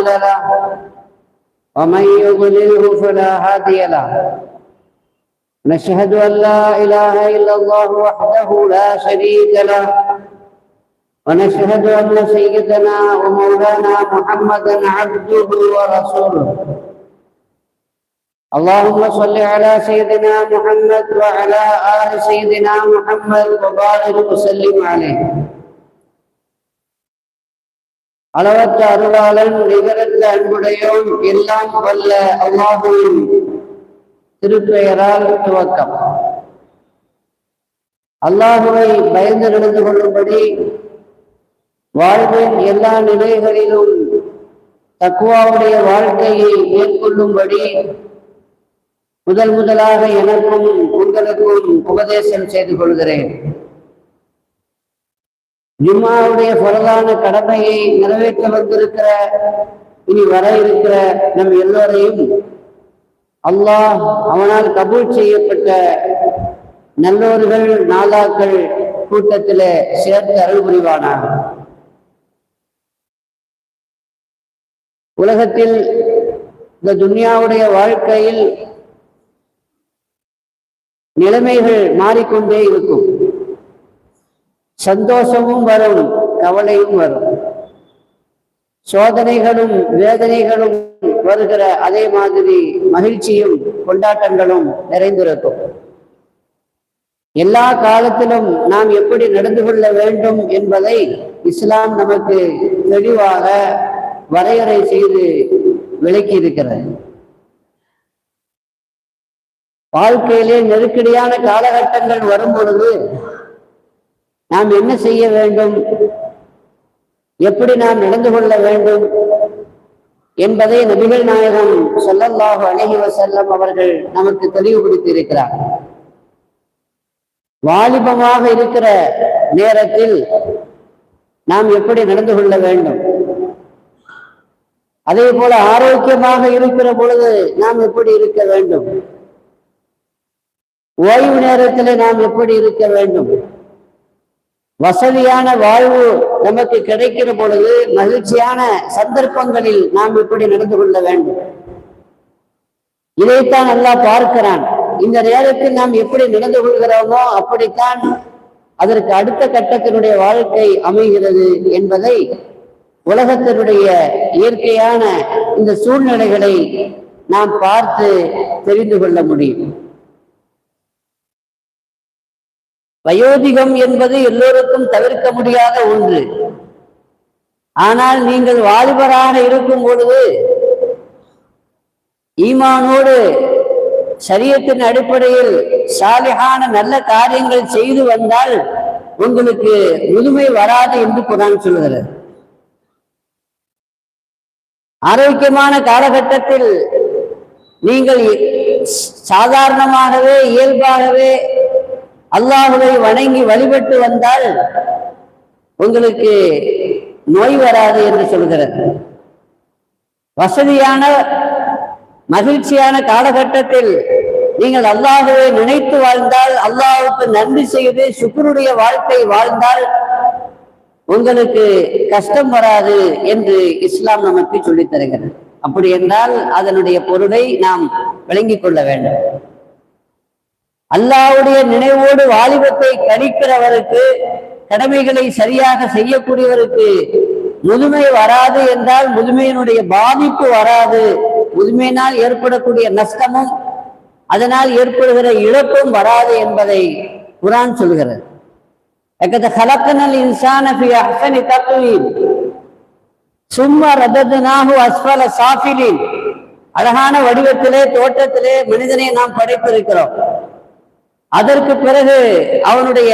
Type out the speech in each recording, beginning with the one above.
مضل له ومن يضلله فلا هادي له. نشهد أن لا إله إلا الله وحده لا شريك له. ونشهد أن سيدنا ومولانا محمدا عبده ورسوله. اللهم صل على سيدنا محمد وعلى آل سيدنا محمد وبارك وسلم عليه. அளவற்ற அருளாளன் நிகரற்ற அன்புடையோம் எல்லாம் வல்ல அல்லாஹுவின் திருப்பெயரால் துவக்கம். அல்லாஹுவை பயந்து நடந்து கொள்ளும்படி வாழ்வின் எல்லா நிலைகளிலும் தக்குவாவுடைய வாழ்க்கையை மேற்கொள்ளும்படி முதல் முதலாக எனக்கும் உங்களுக்கும் உபதேசம் செய்து கொள்கிறேன். ஜும்மாவுடைய பிரதான கடமையை நிறைவேற்ற வந்திருக்கிற இனி வர இருக்கிற நம் எல்லோரையும் அல்லாஹ் அவனால் கபூல் செய்யப்பட்ட நல்லோர்கள் நாதாக்கள் கூட்டத்தில் சேர்த்து அருள் புரிவானார் உலகத்தில் இந்த துன்யாவுடைய வாழ்க்கையில் நிலைமைகள் மாறிக்கொண்டே இருக்கும். சந்தோஷமும் வரும் கவலையும் வரும். சோதனைகளும் வேதனைகளும் வருகிற அதே மாதிரி மகிழ்ச்சியும் கொண்டாட்டங்களும் நிறைந்திருக்கும். எல்லா காலத்திலும் நாம் எப்படி நடந்து கொள்ள வேண்டும் என்பதை இஸ்லாம் நமக்கு தெளிவாக வரையறை செய்து விளக்கி இருக்கிறது வாழ்க்கையிலே நெருக்கடியான காலகட்டங்கள் வரும் பொழுது நாம் என்ன செய்ய வேண்டும்? எப்படி நாம் நடந்து கொள்ள வேண்டும்? என்பதை நபிகள் நாயகம் சொல்லல்லாஹு அழகி வசல்லம் அவர்கள் நமக்கு தெளிவுபடுத்தி இருக்கிறார் வாலிபமாக இருக்கிற நேரத்தில் நாம் எப்படி நடந்து கொள்ள வேண்டும்? அதே போல ஆரோக்கியமாக இருக்கிற பொழுது நாம் எப்படி இருக்க வேண்டும்? ஓய்வு நேரத்தில் நாம் எப்படி இருக்க வேண்டும்? வசதியான வாழ்வு நமக்கு கிடைக்கிற பொழுது மகிழ்ச்சியான சந்தர்ப்பங்களில் நாம் இப்படி நடந்து கொள்ள வேண்டும். இதைத்தான் நல்லா பார்க்கிறான். இந்த நேரத்தில் நாம் எப்படி நடந்து கொள்கிறோமோ அப்படித்தான் அதற்கு அடுத்த கட்டத்தினுடைய வாழ்க்கை அமைகிறது என்பதை உலகத்தினுடைய இயற்கையான இந்த சூழ்நிலைகளை நாம் பார்த்து தெரிந்து கொள்ள முடியும். வயோதிகம் என்பது எல்லோருக்கும் தவிர்க்க முடியாத ஒன்று. ஆனால் நீங்கள் வாலிபராக இருக்கும் பொழுது ஈமானோடு சரியத்தின் அடிப்படையில் சாலிகான நல்ல காரியங்கள் செய்து வந்தால் உங்களுக்கு முதுமை வராது என்று குரான் சொல்கிறது ஆரோக்கியமான காலகட்டத்தில் நீங்கள் சாதாரணமாகவே இயல்பாகவே அல்லாஹுவை வணங்கி வழிபட்டு வந்தால் உங்களுக்கு நோய் வராது என்று சொல்கிறது. வசதியான மகிழ்ச்சியான காலகட்டத்தில் நீங்கள் அல்லாஹுவை நினைத்து வாழ்ந்தால் அல்லாஹுக்கு நன்றி செய்து சுக்கருடைய வாழ்க்கை வாழ்ந்தால் உங்களுக்கு கஷ்டம் வராது என்று இஸ்லாம் நமக்கு சொல்லித் தருகிறது. அப்படி என்றால் அதனுடைய பொருளை நாம் விளங்கிக் கொள்ள வேண்டும். அல்லாவுடைய நினைவோடு வாலிபத்தை கணிக்கிறவருக்கு கடமைகளை சரியாக செய்யக்கூடியவருக்கு முதுமை வராது என்றால் முதுமையினுடைய பாதிப்பு வராது. முதுமையினால் ஏற்படக்கூடிய நஷ்டமும் அதனால் ஏற்படுகிற இழப்பும் வராது என்பதை குரான் சொல்கிறது. சும்மா ரதத்னாஹு அஸ்பல சாஃபிலின். அழகான வடிவத்திலே தோட்டத்திலே மனிதனை நாம் படைத்திருக்கிறோம். அதற்கு பிறகு அவனுடைய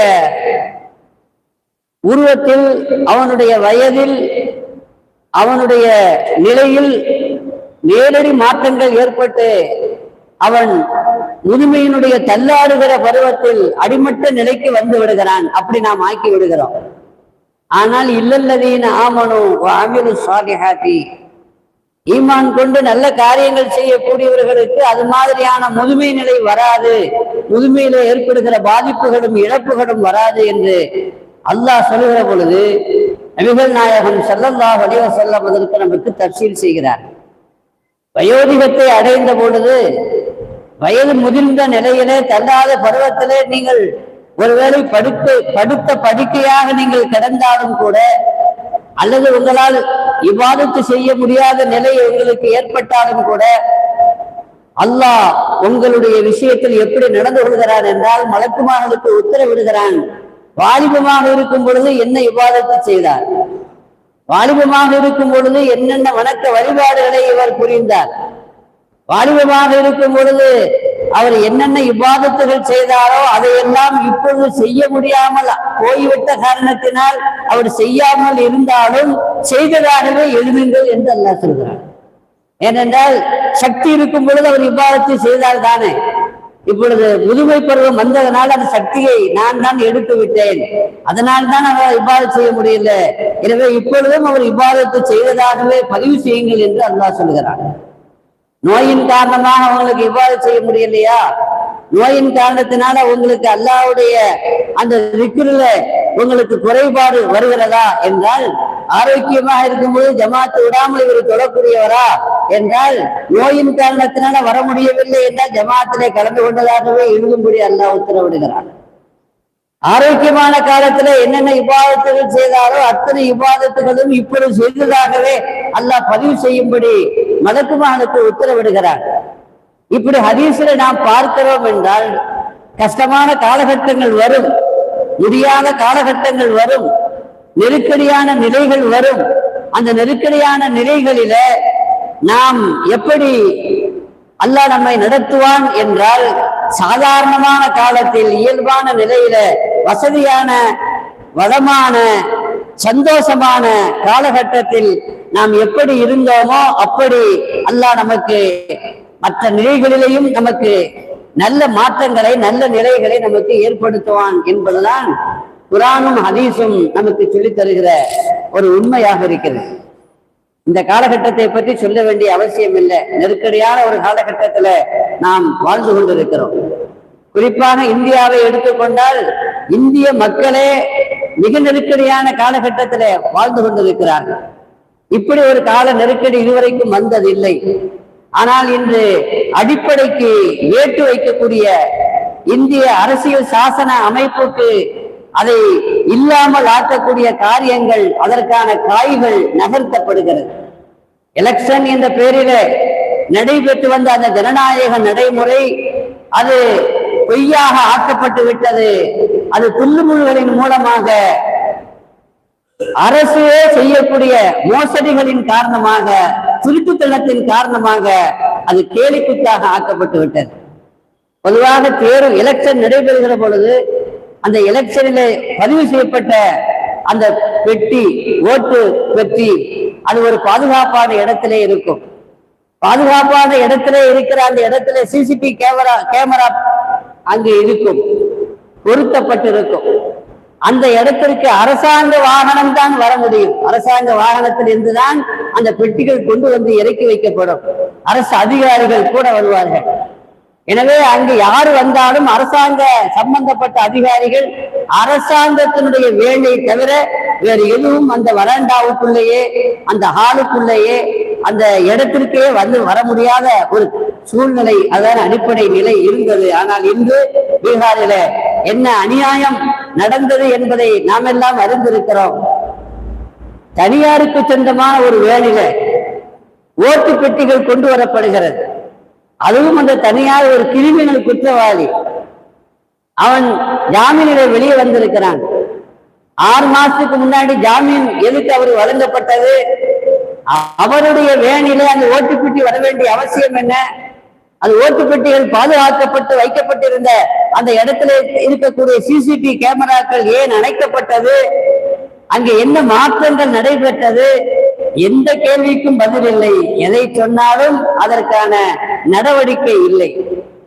உருவத்தில் அவனுடைய வயதில் அவனுடைய நிலையில் நேரடி மாற்றங்கள் ஏற்பட்டு அவன் முதுமையினுடைய தள்ளாடுகிற பருவத்தில் அடிமட்ட நிலைக்கு வந்து விடுகிறான். அப்படி நாம் ஆக்கி விடுகிறோம். ஆனால் இல்லல்லதீன ஆமனும் அமிரு சாலிஹாத்தி ஈமான் கொண்டு நல்ல காரியங்கள் செய்யக்கூடியவர்களுக்கு அது மாதிரியான முதுமை நிலை வராது. முதுமையில ஏற்படுகிற பாதிப்புகளும் இழப்புகளும் வராது என்று அல்லாஹ் சொல்லுகிற பொழுது நபிகள் நாயகம் செல்லல்லா வடிவ வஸல்லம் அதற்கு நமக்கு தப்சீல் செய்கிறார். வயோதிகத்தை அடைந்த பொழுது வயது முதிர்ந்த நிலையிலே தள்ளாத பருவத்திலே நீங்கள் ஒருவேளை படுக்க படுத்த படுக்கையாக நீங்கள் கிடந்தாலும் கூட அல்லது உங்களால் இவ்வாதத்து செய்ய முடியாத நிலை உங்களுக்கு ஏற்பட்டாலும் கூட அல்லாஹ் உங்களுடைய விஷயத்தில் எப்படி நடந்து கொள்கிறான் என்றால் மலக்குமார்களுக்கு உத்தரவிடுகிறான். வாலிபமாக இருக்கும் பொழுது என்ன இவ்வாதத்தை செய்தார்? வாலிபமாக இருக்கும் பொழுது என்னென்ன வணக்க வழிபாடுகளை இவர் புரிந்தார்? வாலிபமாக இருக்கும் பொழுது அவர் என்னென்ன இவ்வாதத்துகள் செய்தாரோ அதையெல்லாம் இப்பொழுது செய்ய முடியாமல் போய்விட்ட காரணத்தினால் அவர் செய்யாமல் இருந்தாலும் செய்ததாகவே எழுதுங்கள் என்று அல்லாஹ் சொல்கிறார் ஏனென்றால் சக்தி இருக்கும் பொழுது அவர் இவ்வாதத்தை செய்தால் தானே. இப்பொழுது முதுமை பருவம் வந்ததனால் அந்த சக்தியை நான் தான் எடுத்து விட்டேன். அதனால் தான் அவர் இவ்வாறு செய்ய முடியல. எனவே இப்பொழுதும் அவர் இவ்வாதத்தை செய்வதாகவே பதிவு செய்யுங்கள் என்று அல்லாஹ் சொல்கிறார் நோயின் காரணமாக உங்களுக்கு இவ்வாறு செய்ய முடியலையா? நோயின் காரணத்தினால உங்களுக்கு அல்லாஹ்வுடைய அந்த ரிக்கிரில உங்களுக்கு குறைபாடு வருகிறதா என்றால் ஆரோக்கியமாக இருக்கும்போது ஜமாத்து விடாமல் இவர் தொடக்கூடியவரா என்றால் நோயின் காரணத்தினால வர முடியவில்லை என்றால் ஜமாத்திலே கலந்து கொண்டதாகவே எழுதும்படி அல்லாஹ் உத்தரவிடுகிறார் ஆரோக்கியமான காலத்துல என்னென்ன விவாதத்துகள் செய்தாரோ அத்தனை விவாதத்துகளும் இப்பொழுது செய்ததாகவே அல்லாஹ் பதிவு செய்யும்படி மலக்குமானுக்கு உத்தரவிடுகிறார். இப்படி ஹதீஸ்ல நாம் பார்க்கிறோம் என்றால் கஷ்டமான காலகட்டங்கள் வரும் முடியாத காலகட்டங்கள் வரும் நெருக்கடியான நிலைகள் வரும். அந்த நெருக்கடியான நிலைகளில நாம் எப்படி அல்லாஹ் நம்மை நடத்துவான் என்றால் சாதாரணமான காலத்தில் இயல்பான நிலையில வசதியான வளமான சந்தோஷமான காலகட்டத்தில் நாம் எப்படி இருந்தோமோ அப்படி அல்லாஹ் நமக்கு மற்ற நிலைகளிலேயும் நமக்கு நல்ல மாற்றங்களை நல்ல நிலைகளை நமக்கு ஏற்படுத்துவான் என்பதுதான் குரானும் ஹதீஸும் நமக்கு சொல்லித் தருகிற ஒரு உண்மையாக இருக்கிறது. இந்த காலகட்டத்தை பற்றி சொல்ல வேண்டிய அவசியம் இல்லை. நெருக்கடியான ஒரு காலகட்டத்துல நாம் வாழ்ந்து கொண்டிருக்கிறோம். குறிப்பாக இந்தியாவை எடுத்துக்கொண்டால் இந்திய மக்களே மிக நெருக்கடியான காலகட்டத்தில வாழ்ந்து கொண்டிருக்கிறார்கள். இப்படி ஒரு கால நெருக்கடி இதுவரைக்கும் வந்ததில்லை. ஆனால் இன்று அடிப்படைக்கு ஏற்று வைக்கக்கூடிய இந்திய அரசியல் சாசன அமைப்புக்கு அதை இல்லாமல் ஆக்கக்கூடிய காரியங்கள் அதற்கான காய்கள் நகர்த்தப்படுகிறது. எலெக்ஷன் என்ற பெயரில நடைபெற்று வந்த அந்த ஜனநாயக நடைமுறை அது பொய்யாக ஆக்கப்பட்டு விட்டது. அது துள்ளுமுள்களின் மூலமாக அரசே செய்யக்கூடிய மோசடிகளின் காரணமாக திருட்டுத்தனத்தின் காரணமாக அது கேலிக்குத்தாக ஆக்கப்பட்டு விட்டது. பொதுவாக தேர்வு எலெக்ஷன் நடைபெறுகிற பொழுது அந்த எலெக்ஷனில் பதிவு செய்யப்பட்ட அந்த பெட்டி ஓட்டு பெட்டி அது ஒரு பாதுகாப்பான இடத்திலே இருக்கும். பாதுகாப்பான இடத்திலே இருக்கிற அந்த இடத்துல சிசிடிவி கேமரா கேமரா அங்கு இருக்கும். பொருத்தப்பட்டிருக்கும். அந்த இடத்திற்கு அரசாங்க வாகனம் தான் வர முடியும். அரசாங்க வாகனத்தில் இருந்துதான் அந்த பெட்டிகள் கொண்டு வந்து இறக்கி வைக்கப்படும். அரசு அதிகாரிகள் கூட வருவார்கள். எனவே அங்கு யார் வந்தாலும் அரசாங்க சம்பந்தப்பட்ட அதிகாரிகள் அரசாங்கத்தினுடைய வேலையை தவிர வேறு எதுவும் அந்த வராண்டாவுக்குள்ளேயே அந்த ஹாலுக்குள்ளேயே அந்த இடத்திற்கே வந்து வர முடியாத ஒரு சூழ்நிலை அதான் அடிப்படை நிலை இருந்தது. ஆனால் இன்று பீகாரில என்ன அநியாயம் நடந்தது என்பதை நாம் எல்லாம் அறிந்திருக்கிறோம். தனியாருக்கு சொந்தமான ஒரு வேலையில ஓட்டு பெட்டிகள் கொண்டு வரப்படுகிறது. அதுவும் அந்த தனியார் ஒரு கிரிமினல் குற்றவாளி. அவன் ஜாமீனில வெளியே வந்திருக்கிறான். ஆறு மாசத்துக்கு முன்னாடி ஜாமீன் எதுக்கு அவர் வழங்கப்பட்டது? அவருடைய வேனில அந்த ஓட்டுப்பெட்டி வர வேண்டிய அவசியம் என்ன? அந்த ஓட்டுப்பெட்டிகள் பாதுகாக்கப்பட்டு வைக்கப்பட்டிருந்த அந்த இடத்துல இருக்கக்கூடிய சிசிடிவி கேமராக்கள் ஏன் அணைக்கப்பட்டது? அங்கே என்ன மாற்றங்கள் நடைபெற்றது? எந்த கேள்விக்கும் பதில் இல்லை. எதை சொன்னாலும் அதற்கான நடவடிக்கை இல்லை.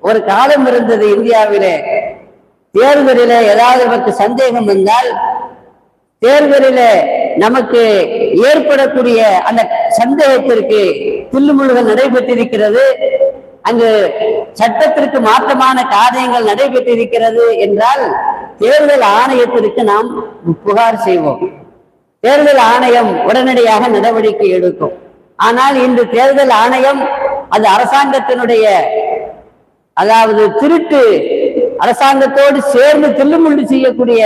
ஒரு காலம் இருந்தது இந்தியாவிலே. தேர்தலில ஏதாவது நமக்கு சந்தேகம் வந்தால் தேர்தலில நமக்கு ஏற்படக்கூடிய அந்த சந்தேகத்திற்கு தில்லுமுழுகள் நடைபெற்றிருக்கிறது. அங்கு சட்டத்திற்கு மாற்றமான காரியங்கள் நடைபெற்றிருக்கிறது என்றால் தேர்தல் ஆணையத்திற்கு நாம் புகார் செய்வோம். தேர்தல் ஆணையம் உடனடியாக நடவடிக்கை எடுக்கும். ஆனால் இன்று தேர்தல் ஆணையம் அந்த அரசாங்கத்தினுடைய அதாவது திருட்டு அரசாங்கத்தோடு சேர்ந்து தில்லுமுள்ளு செய்யக்கூடிய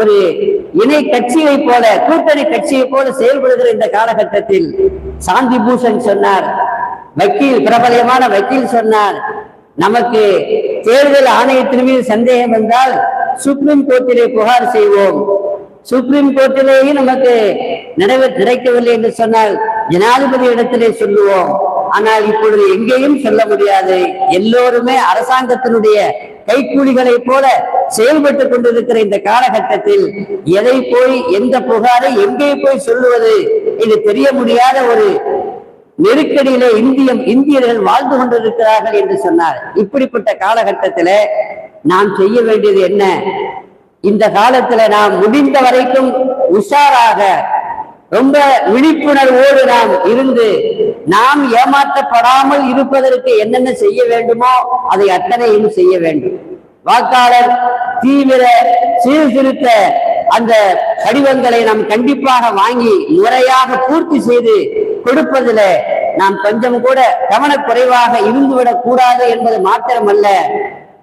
ஒரு இணை கட்சியை போல கூட்டணி கட்சியை போல செயல்படுகிற இந்த காலகட்டத்தில் சாந்தி பூஷன் சொன்னார். வக்கீல் பிரபலமான வக்கீல் சொன்னார். நமக்கு தேர்தல் ஆணையத்தின் மீது சந்தேகம் வந்தால் சுப்ரீம் கோர்ட்டிலே புகார் செய்வோம். சுப்ரீம் கோர்ட்டிலேயும் நமக்கு நிறைவே கிடைக்கவில்லை என்று சொன்னால் ஜனாதிபதி இடத்திலே சொல்லுவோம். ஆனால் இப்பொழுது எங்கேயும் சொல்ல முடியாது. எல்லோருமே அரசாங்கத்தினுடைய கைக்கூலிகளை போல செயல்பட்டு கொண்டிருக்கிற இந்த காலகட்டத்தில் எதை போய் எந்த புகாரை எங்கே போய் சொல்லுவது இது தெரிய முடியாத ஒரு நெருக்கடியிலே இந்தியம் இந்தியர்கள் வாழ்ந்து கொண்டிருக்கிறார்கள் என்று சொன்னார். இப்படிப்பட்ட காலகட்டத்திலே நாம் செய்ய வேண்டியது என்ன? இந்த காலத்துல நாம் முடிந்த வரைக்கும் உஷாராக ரொம்ப விழிப்புணர்வோடு நாம் இருந்து நாம் ஏமாற்றப்படாமல் இருப்பதற்கு என்னென்ன செய்ய வேண்டுமோ அதை அத்தனையும் செய்ய வேண்டும். வாக்காளர் தீவிர சீர்திருத்த அந்த படிவங்களை நாம் கண்டிப்பாக வாங்கி முறையாக பூர்த்தி செய்து கொடுப்பதில் நாம் கொஞ்சம் கூட கவனக்குறைவாக இருந்துவிடக் கூடாது என்பது மாத்திரமல்ல.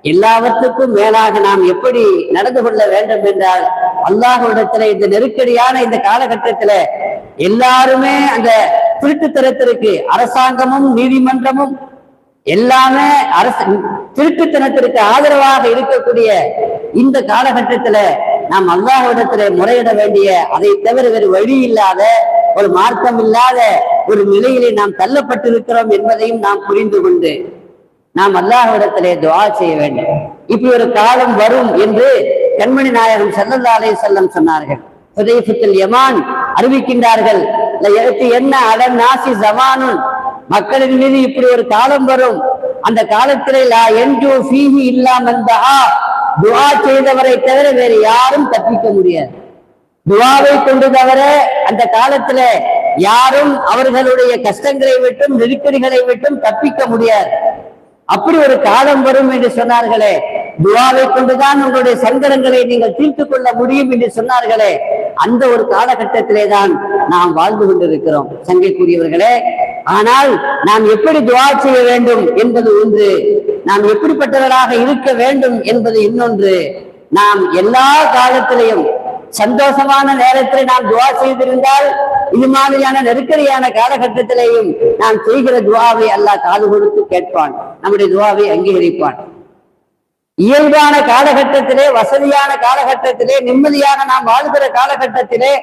எல்லாவற்றுக்கும் மேலாக நாம் எப்படி நடந்து கொள்ள வேண்டும் என்றால் அல்லாஹ்விடத்துல இந்த நெருக்கடியான இந்த காலகட்டத்துல எல்லாருமே அந்த திருட்டுத்தனத்திற்கு அரசாங்கமும் நீதிமன்றமும் எல்லாமே அரசு திருட்டுத்தனத்திற்கு ஆதரவாக இருக்கக்கூடிய இந்த காலகட்டத்துல நாம் அல்லாஹ்விடத்துல முறையிட வேண்டிய அதை தவிர வேறு வழி இல்லாத ஒரு மார்க்கம் இல்லாத ஒரு நிலையிலே நாம் தள்ளப்பட்டிருக்கிறோம் என்பதையும் நாம் புரிந்து கொண்டு நாம் அல்லாஹிடத்திலே துவா செய்ய வேண்டும். இப்படி ஒரு காலம் வரும் என்று கண்மணி நாயகம் ஸல்லல்லாஹு செல்லம் சொன்னார்கள். ஹுதைஃபத்துல் யமான் அறிவிக்கின்றார்கள். என்ன அடன் நாசி ஜமானுன் மக்களின் மீது இப்படி ஒரு காலம் வரும். அந்த காலத்திலே லா என்ஜு ஃபீஹி இல்லா மன் செய்தவரை தவிர வேறு யாரும் தப்பிக்க முடியாது. துவாவை கொண்டு தவிர அந்த காலத்துல யாரும் அவர்களுடைய கஷ்டங்களை விட்டும் நெருக்கடிகளை விட்டும் தப்பிக்க முடியாது. அப்படி ஒரு காலம் வரும் என்று சொன்னார்களே. துவாவை கொண்டுதான் உங்களுடைய சங்கடங்களை நீங்கள் தீர்த்து கொள்ள முடியும் என்று சொன்னார்களே. அந்த ஒரு காலகட்டத்திலே தான் நாம் வாழ்ந்து கொண்டிருக்கிறோம் சங்கைக்குரியவர்களே. ஆனால் நாம் எப்படி துவா செய்ய வேண்டும் என்பது ஒன்று நாம் எப்படிப்பட்டவராக இருக்க வேண்டும் என்பது இன்னொன்று. நாம் எல்லா காலத்திலையும் சந்தோஷமான நேரத்தில் நாம் துவா செய்திருந்தால் இது மாதிரியான நெருக்கடியான காலகட்டத்திலேயும் நாம் செய்கிற துவாவை அல்லாஹ் காது கொடுத்து கேட்பான் நம்முடைய துவாவை அங்கீகரிப்பான். இயல்பான காலகட்டத்திலே வசதியான காலகட்டத்திலே நிம்மதியாக நாம் வாழ்கிற காலகட்டத்திலே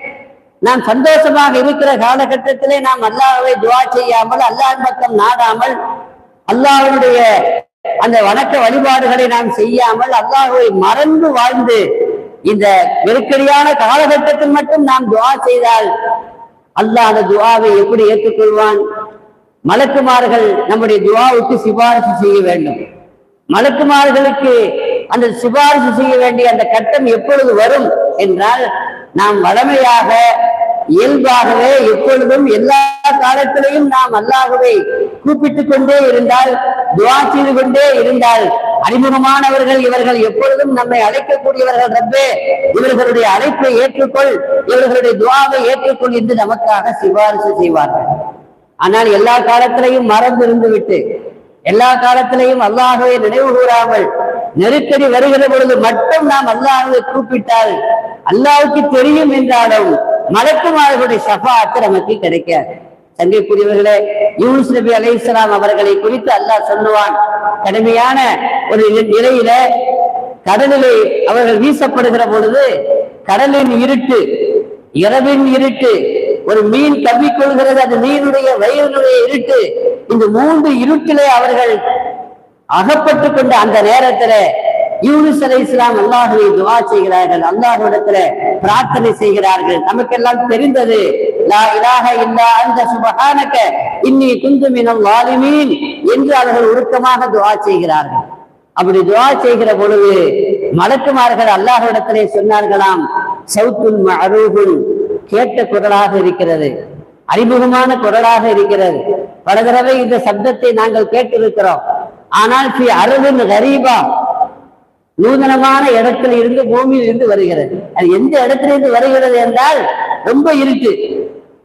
நாம் சந்தோஷமாக இருக்கிற காலகட்டத்திலே நாம் அல்லாஹாவை துவா செய்யாமல் அல்லாஹ் பக்கம் நாடாமல் அல்லாஹனுடைய அந்த வணக்க வழிபாடுகளை நாம் செய்யாமல் அல்லாஹுவை மறந்து வாழ்ந்து இந்த நெருக்கடியான காலகட்டத்தில் மட்டும் நாம் துவா செய்தால் அல்லாஹ் அந்த துவாவை எப்படி ஏற்றுக்கொள்வான்? மலக்குமார்கள் நம்முடைய துவாவுக்கு சிபாரிசு செய்ய வேண்டும். மலக்குமார்களுக்கு அந்த சிபாரிசு செய்ய வேண்டிய அந்த கட்டம் எப்பொழுது வரும் என்றால் நாம் வளமையாக இயல்பாகவே எப்பொழுதும் எல்லா காலத்திலையும் நாம் அல்லாகவே கூப்பிட்டுக் கொண்டே இருந்தால் துவா செய்து கொண்டே இருந்தால் அறிமுகமானவர்கள் இவர்கள் எப்பொழுதும் நம்மை அழைக்கக்கூடியவர்கள் ரப்பே. இவர்களுடைய அழைப்பை ஏற்றுக்கொள் இவர்களுடைய துவாவை ஏற்றுக்கொள் என்று நமக்காக சிபாரிசு செய்வார்கள். ஆனால் எல்லா காலத்திலையும் மறந்து இருந்து விட்டு எல்லா காலத்திலையும் அல்லாஹ்வை நினைவு கூறாமல் நெருக்கடி வருகிற பொழுது மட்டும் நாம் அல்லாஹ்வை கூப்பிட்டால் அல்லாவுக்கு தெரியும் என்றாலும் மலக்குமார்களுடைய சஃபாத்து நமக்கு கிடைக்காது. சங்கைக்குரியவர்களே யூனுஸ் நபி அலைஹிஸ்ஸலாம் அவர்களை குறித்து அல்லாஹ் சொல்லுவான் கடுமையான ஒரு நிலையில கடலிலே அவர்கள் வீசப்படுகிற பொழுது கடலின் இருட்டு இரவின் இருட்டு ஒரு மீன் தப்பிக்கொள்கிறது அந்த மீனுடைய வயிறுடைய இருட்டு. இந்த மூன்று இருட்டிலே அவர்கள் அகப்பட்டு கொண்ட அந்த நேரத்துல யூனிஸ் அலை இஸ்லாம் அல்லாஹுவை துவா செய்கிறார்கள் அல்லாஹுடத்துல பிரார்த்தனை செய்கிறார்கள். நமக்கெல்லாம் தெரிந்தது லா இலாஹ இல்லா அந்த சுபஹானக இன்னி குந்துமினம் வாலிமீன் என்று அவர்கள் உருக்கமாக துவா செய்கிறார்கள். அப்படி துவா செய்கிற பொழுது மலக்குமார்கள் அல்லாஹுடத்திலே சொன்னார்களாம் சவுத்துல் அருகுன் கேட்ட குரலாக இருக்கிறது. அறிமுகமான குரலாக இருக்கிறது. பல தடவை இந்த சப்தத்தை நாங்கள் கேட்டிருக்கிறோம். ஆனால் ஸ்ரீ அருவின் கரீபா நூதனமான இடத்தில் இருந்து பூமியில் இருந்து வருகிறது. அது எந்த இடத்திலிருந்து வருகிறது என்றால் ரொம்ப இருட்டு.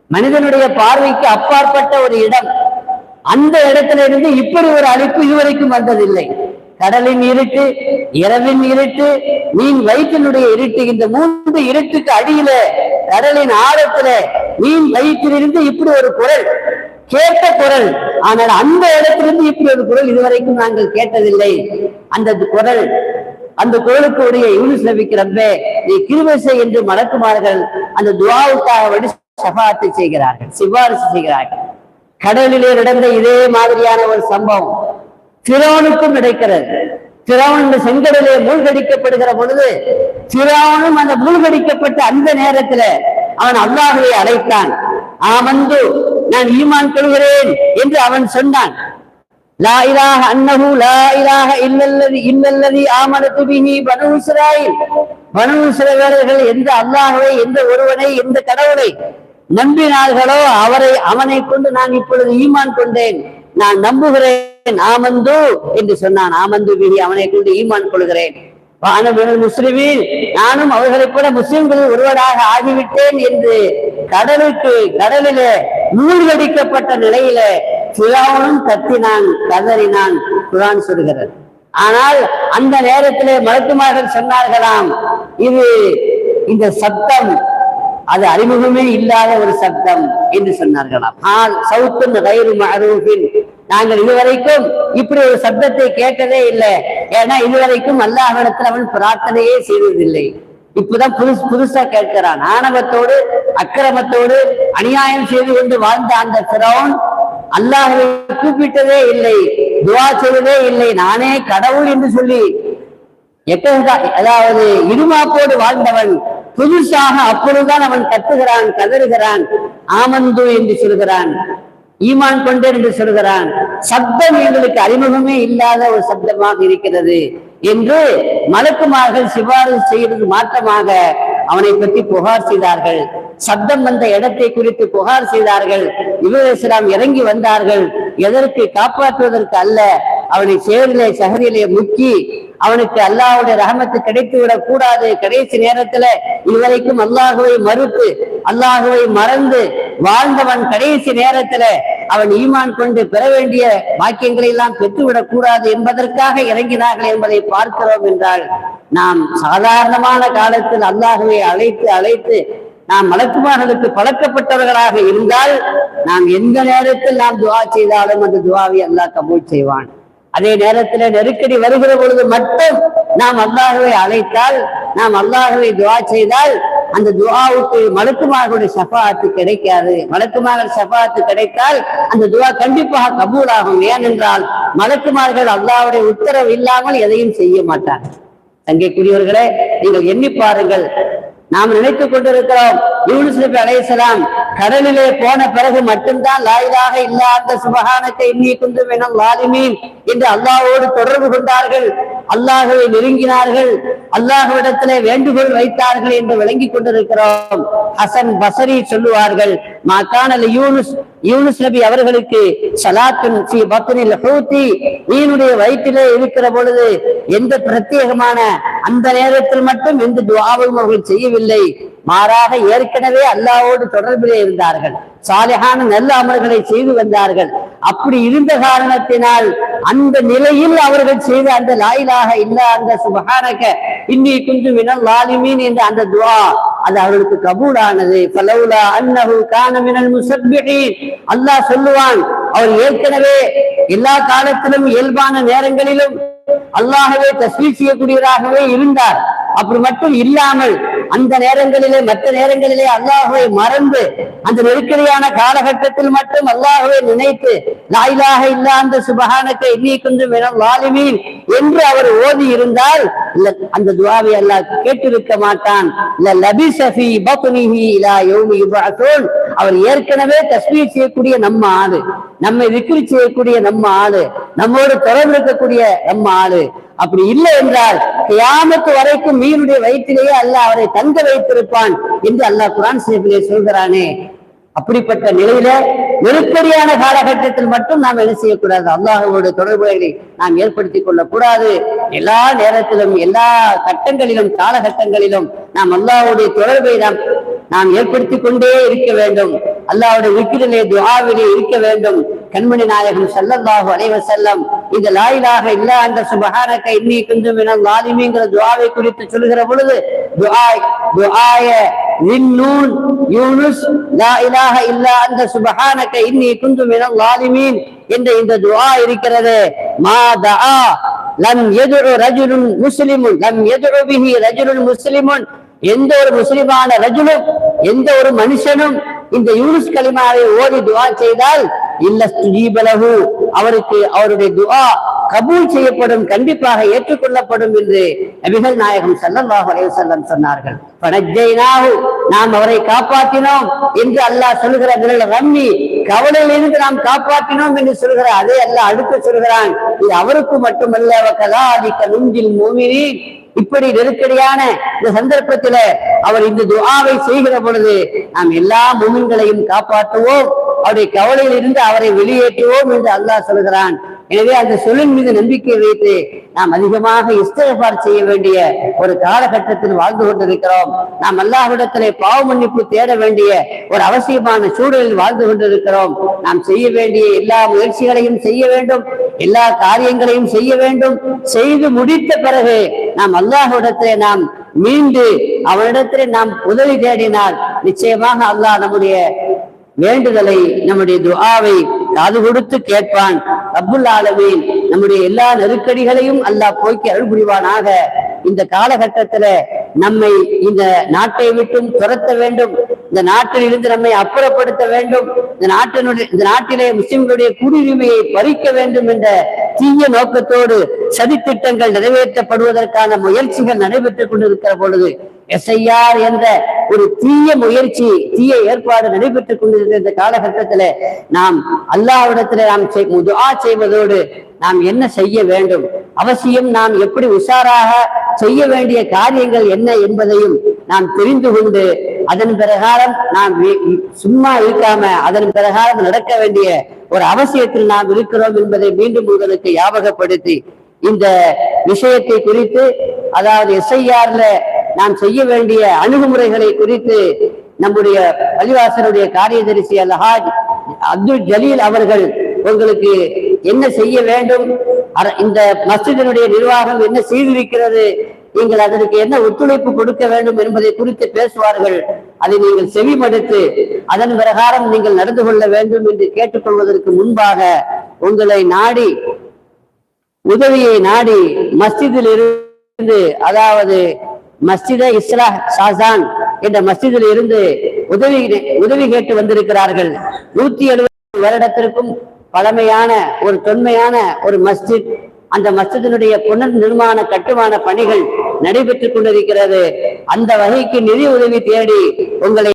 மனிதனுடைய பார்வைக்கு அப்பாற்பட்ட ஒரு இடம். அந்த இடத்துல இருந்து இப்படி ஒரு அழைப்பு இதுவரைக்கும் வந்ததில்லை. கடலின் இருட்டு இரவின் இருட்டு மீன் வயிற்றினுடைய இருட்டு இந்த மூன்று இருட்டுக்கு அடியில கடலின் ஆழத்துல மீன் வயிற்றிலிருந்து இப்படி ஒரு குரல் கேட்ட குரல். ஆனால் அந்த இடத்திலிருந்து இப்படி ஒரு குரல் இதுவரைக்கும் நாங்கள் கேட்டதில்லை. அந்த குரல் அந்த குரலுக்கு உடைய யூனிஸ் நபிக்கு ரப்பே நீ கிருவசை என்று மலக்குமார்கள் அந்த துவாவுக்காக வேண்டி சபாத்தை செய்கிறார்கள் சிபாரிசு செய்கிறார்கள். கடலிலே நடந்த இதே மாதிரியான ஒரு சம்பவம். பிறவனுக்கும் கிடைக்கிறது. பிறவன் இந்த செங்கடலே மூழ்கடிக்கப்படுகிற பொழுது பிறவனும் அந்த மூழ்கடிக்கப்பட்ட அந்த நேரத்துல அவன் அல்லாஹுவை அழைத்தான். ஆமந்து நான் ஈமான் கொள்கிறேன் என்று அவன் சொன்னான். லா இலாஹ அன்னஹு லா இலாஹ இல்லல்லதி இல்லல்லதி ஆமனது பிஹி பனு இஸ்ராயில். பனு இஸ்ரவேலர்கள் எந்த அல்லாஹ்வை எந்த ஒருவனை எந்த கடவுளை நம்பினார்களோ அவரை அவனை கொண்டு நான் இப்பொழுது ஈமான் கொண்டேன். நான் நம்புகிறேன் ஆமந்து என்று சொன்னான். ஆமந்து பிஹி அவனை கொண்டு ஈமான் கொள்கிறேன். வானவர்கள் முஸ்லிமில் நானும் அவர்களை போல முஸ்லிம்களில் ஒருவராக ஆகிவிட்டேன் என்று கடலுக்கு கடலிலே மூழ்கடிக்கப்பட்ட நிலையில சுயாவனும் கத்தினான் கதறினான் குரான் சொல்கிறார் ஆனால் அந்த நேரத்திலே மருத்துவர்கள் சொன்னார்களாம் இது இந்த சத்தம் அது அறிமுகமே இல்லாத ஒரு சப்தம் என்று சொன்னார்களாம். ஆல் சவுத்துன் கயிறு மரூபின் நாங்கள் இதுவரைக்கும் இப்படி ஒரு சப்தத்தை கேட்டதே இல்லை. ஏன்னா இதுவரைக்கும் அல்லாஹிடத்தில் அவன் பிரார்த்தனையே செய்ததில்லை. இப்பதான் புதுசு புதுசா கேட்கிறான். ஆணவத்தோடு அக்கிரமத்தோடு அநியாயம் செய்து கொண்டு வாழ்ந்த அந்த பிறவன் அல்லாஹை கூப்பிட்டதே இல்லை. துவா செய்வதே இல்லை. நானே கடவுள் என்று சொல்லி எட்டதா அதாவது இருமாப்போடு வாழ்ந்தவன் புதுசாக அப்பொழுதுதான் அவன் கத்துகிறான் கதறுகிறான். ஆமந்து என்று சொல்கிறான். ஈமான் கொண்டு என்று சொல்கிறான். சப்தம் எங்களுக்கு அறிமுகமே இல்லாத ஒரு சப்தமாக இருக்கிறது என்று மலக்குமார்கள் சிபாரிசு செய்வது மாற்றமாக அவனை பற்றி புகார் செய்தார்கள். சப்தம் வந்த இடத்தை குறித்து புகார் செய்தார்கள். இவரேஸ்லாம் இறங்கி வந்தார்கள். எதற்கு காப்பாற்றுவதற்கு அல்ல. அவனை சேரிலே சகதியிலே முக்கி அவனுக்கு அல்லாவுடைய ரகமத்து கிடைத்து விடக் கூடாது. கடைசி நேரத்துல இதுவரைக்கும் அல்லாஹுவை மறுத்து அல்லாஹுவை மறந்து வாழ்ந்தவன் கடைசி நேரத்துல அவன் ஈமான் கொண்டு பெற வேண்டிய வாக்கியங்களை எல்லாம் பெற்றுவிடக் கூடாது என்பதற்காக இறங்கினார்கள் என்பதை பார்க்கிறோம் என்றால் நாம் சாதாரணமான காலத்தில் அல்லாஹுவை அழைத்து அழைத்து நாம் மலக்குமார்களுக்கு பழக்கப்பட்டவர்களாக இருந்தால் நாம் எந்த நேரத்தில் நாம் துவா செய்தாலும் அந்த துவாவை அல்லாஹ் கபூல் செய்வான். அதே நேரத்துல நெருக்கடி வருகிற பொழுது மட்டும் நாம் அல்லாகவே அழைத்தால் நாம் அல்லாகவே துவா செய்தால் அந்த துவாவுக்கு மலக்குமார்களுடைய ஷஃபாத்து கிடைக்காது. மலக்குமார்கள் ஷஃபாத்து கிடைத்தால் அந்த துவா கண்டிப்பாக கபூலாகும். ஏனென்றால் மலக்குமார்கள் அல்லாவுடைய உத்தரவு இல்லாமல் எதையும் செய்ய மாட்டார்கள். தங்கைக்குரியவர்களே நீங்கள் எண்ணி பாருங்கள் நாம் நினைத்துக் கொண்டிருக்கிறோம் யூனிசெஃப் அலையலாம் கடலிலே போன பிறகு மட்டும்தான் லாயிலாக இல்லாத சுபகானத்தை இன்னி கொண்டு வேணும் லாலிமீன் என்று அல்லாவோடு தொடர்பு கொண்டார்கள். அல்லாஹுவை நெருங்கினார்கள். அல்லாஹ்விடத்திலே வேண்டுகோள் வைத்தார்கள் என்று விளங்கிக் கொண்டிருக்கிறோம். ஹசன் பசரி சொல்லுவார்கள் மாக்கானல் யூனுஸ் யூனுஸ் நபி அவர்களுக்கு சலாத்தின் ஃபி பத்னில் ஹூதி மீனுடைய வயிற்றிலே இருக்கிற பொழுது எந்த பிரத்யேகமான அந்த நேரத்தில் மட்டும் எந்த துவாவும் அவர்கள் செய்யவில்லை. மாறாக ஏற்கனவே அல்லாவோடு தொடர்பிலே இருந்தார்கள். சாலிஹான நல்ல அமல்களை செய்து வந்தார்கள். அப்படி இருந்த காரணத்தினால் அந்த நிலையில் அவர்கள் செய்த அந்த லாயிலாக இல்ல அந்த சுபகானக இன்னி குஞ்சு மினல் லாலிமீன் என்ற அந்த துவா அது அவர்களுக்கு கபூலானது. பலவுலா அன்னஹு கான மினல் முசப்பிஹீன் அல்லாஹ் சொல்லுவான் அவர் ஏற்கனவே எல்லா காலத்திலும் இயல்பான நேரங்களிலும் அல்லாஹவே தஸ்வீ செய்யக்கூடியவராகவே இருந்தார். அப்படி மட்டும் இல்லாமல் அந்த நேரங்களிலே மற்ற நேரங்களிலே அல்லாஹுவை மறந்து அந்த நெருக்கடியான காலகட்டத்தில் மட்டும் அல்லாஹுவை நினைத்து லாயிலாக இல்லாந்த அந்த சுபஹானத்தை எண்ணி கொண்டு வாலிமீன் என்று அவர் ஓதி இருந்தால் இல்ல அந்த துவாவை அல்லாஹ் கேட்டிருக்க மாட்டான். இல்ல அவர் ஏற்கனவே தஸ்மீர் செய்யக்கூடிய நம்ம ஆளு நம்மை விக்கிரி செய்யக்கூடிய நம்ம ஆளு நம்மோடு தொடர்பு இருக்கக்கூடிய நம்ம ஆளு. அப்படி இல்லை என்றால் கியாமத்து வரைக்கும் மீனுடைய வயிற்றிலேயே அல்லாஹ் அவரை தங்க வைத்திருப்பான் என்று அல்லாஹ் குரான் ஷரீஃபிலே சொல்கிறானே. அப்படிப்பட்ட நிலையில நெருக்கடியான காலகட்டத்தில் மட்டும் நாம் என்ன செய்யக்கூடாது. அல்லாஹுவோட தொடர்புகளை நாம் ஏற்படுத்திக் கொள்ளக்கூடாது. எல்லா நேரத்திலும் எல்லா கட்டங்களிலும் காலகட்டங்களிலும் நாம் அல்லாஹுடைய தொடர்பை நாம் நாம் ஏற்படுத்திக் கொண்டே இருக்க வேண்டும். அல்லாவுடைய விக்கிரிலே துவாவிலே இருக்க வேண்டும். கண்மணி நாயகம் செல்லல்லாஹு அலைவ செல்லம் இந்த லாயிலாக இலாஹ இல்லா அந்த சுபகாரக்க இன்னி கொஞ்சம் மினல் ஸாலிமீன்ங்கிற குறித்து சொல்கிற பொழுது துஆய் துஆய விண்ணூன் யூனுஸ் லா இலாஹ இல்லா அந்த சுபஹானக இன்னி குந்து மினல் லாலிமீன் என்ற இந்த துஆ இருக்கிறது. மா தஆ லம் யதுஉ ரஜுலுன் முஸ்லிமுன் லம் யதுஉ பிஹி ரஜுலுன் முஸ்லிமுன். எந்த ஒரு முஸ்லிமான ரஜுலும் எந்த ஒரு மனுஷனும் இந்த யூனுஸ் கலிமாவை ஓதி துவா செய்தால் இல்ல ஸ்துஜீபலஹு அவருக்கு அவருடைய துவா கபூல் செய்யப்படும் கண்டிப்பாக ஏற்றுக்கொள்ளப்படும் என்று நபிகள் நாயகம் ஸல்லல்லாஹு செல்லம் சொன்னார்கள். பணஜெய்னாவு நாம் அவரை காப்பாற்றினோம் என்று அல்லாஹ் சொல்கிற விரல் ரம்மி கவலையிலிருந்து நாம் காப்பாற்றினோம் என்று சொல்கிற அதே அல்லாஹ் அடுத்து சொல்கிறான் இது அவருக்கு மட்டுமல்ல வகலாதிக்க நுஞ்சில் மூமினி இப்படி நெருக்கடியான இந்த சந்தர்ப்பத்தில அவர் இந்த துஆவை செய்கிற பொழுது நாம் எல்லா முமின்களையும் காப்பாற்றுவோம். அவருடைய கவலையில் இருந்து அவரை வெளியேற்றுவோம் என்று அல்லாஹ் சொல்கிறான் எனவே அந்த சொல்லின் மீது நம்பிக்கை வைத்து நாம் அதிகமாக இஸ்தகபார் செய்ய வேண்டிய ஒரு காலகட்டத்தில் வாழ்ந்து கொண்டிருக்கிறோம். நாம் அல்லாஹ்விடத்திலே பாவ மன்னிப்பு தேட வேண்டிய ஒரு அவசியமான சூழலில் வாழ்ந்து கொண்டிருக்கிறோம். நாம் செய்ய வேண்டிய எல்லா முயற்சிகளையும் செய்ய வேண்டும். எல்லா காரியங்களையும் செய்ய வேண்டும். செய்து முடித்த பிறகு நாம் அல்லாஹ்விடத்திலே நாம் மீண்டு அவனிடத்திலே நாம் உதவி தேடினால் நிச்சயமாக அல்லாஹ் நம்முடைய வேண்டுதலை நம்முடைய துஆவை காது கொடுத்து கேட்பான். அப்துல் ஆலமீன் நம்முடைய எல்லா நெருக்கடிகளையும் அல்லாஹ் போக்கி அருள் புரிவானாக. இந்த காலகட்டத்துல நம்மை இந்த நாட்டை விட்டும் துரத்த வேண்டும். இந்த நாட்டில் இருந்து நம்மை அப்புறப்படுத்த வேண்டும். இந்த நாட்டினுடைய இந்த நாட்டிலே முஸ்லிம்களுடைய குடியுரிமையை பறிக்க வேண்டும் என்ற தீய நோக்கத்தோடு சதித்திட்டங்கள் நிறைவேற்றப்படுவதற்கான முயற்சிகள் நடைபெற்றுக் கொண்டிருக்கிற பொழுது எஸ்ஐஆர் என்ற ஒரு தீய முயற்சி தீய ஏற்பாடு நடைபெற்றுக் கொண்டிருக்கிற இந்த காலகட்டத்தில் நாம் அல்லாவிடத்தில் நாம் செய்- துஆ செய்வதோடு நாம் என்ன செய்ய வேண்டும்? அவசியம் நாம் எப்படி உஷாராக செய்ய வேண்டிய காரியங்கள் என்ன என்பதையும் நாம் தெரிந்து கொண்டு அதன் பிரகாரம் நாம் சும்மா இருக்காம அதன் பிரகாரம் நடக்க வேண்டிய ஒரு அவசியத்தில் நாம் இருக்கிறோம் என்பதை மீண்டும் உங்களுக்கு ஞாபகப்படுத்தி இந்த விஷயத்தை குறித்து அதாவது எஸ்ஐஆர்ல நாம் செய்ய வேண்டிய அணுகுமுறைகளை குறித்து நம்முடைய பள்ளிவாசனுடைய காரியதரிசி அல்ஹாஜ் அப்துல் ஜலீல் அவர்கள் உங்களுக்கு என்ன செய்ய வேண்டும்? அர- இந்த மஸ்ஜிதினுடைய நிர்வாகம் என்ன செய்திருக்கிறது? நீங்கள் அதற்கு என்ன ஒத்துழைப்பு கொடுக்க வேண்டும் என்பதை குறித்து பேசுவார்கள். அதை நீங்கள் செவிமடுத்து அதன் பிரகாரம் நீங்கள் நடந்து கொள்ள வேண்டும் என்று கேட்டுக்கொள்வதற்கு முன்பாக உங்களை நாடி உதவியை நாடி மஸ்ஜிதில் இருந்து அதாவது மஸ்ஜித இஸ்லா ஷாசான் என்ற மஸ்ஜிதில் இருந்து உதவி உதவி கேட்டு வந்திருக்கிறார்கள். நூத்தி எழுபது வருடத்திற்கும் பழமையான ஒரு தொன்மையான ஒரு மஸ்ஜித். அந்த மஸ்ஜிதினுடைய புனர் நிர்மாண கட்டுமான பணிகள் நடைபெற்றுக் கொண்டிருக்கிறது. அந்த வகைக்கு நிதி உதவி தேடி உங்களை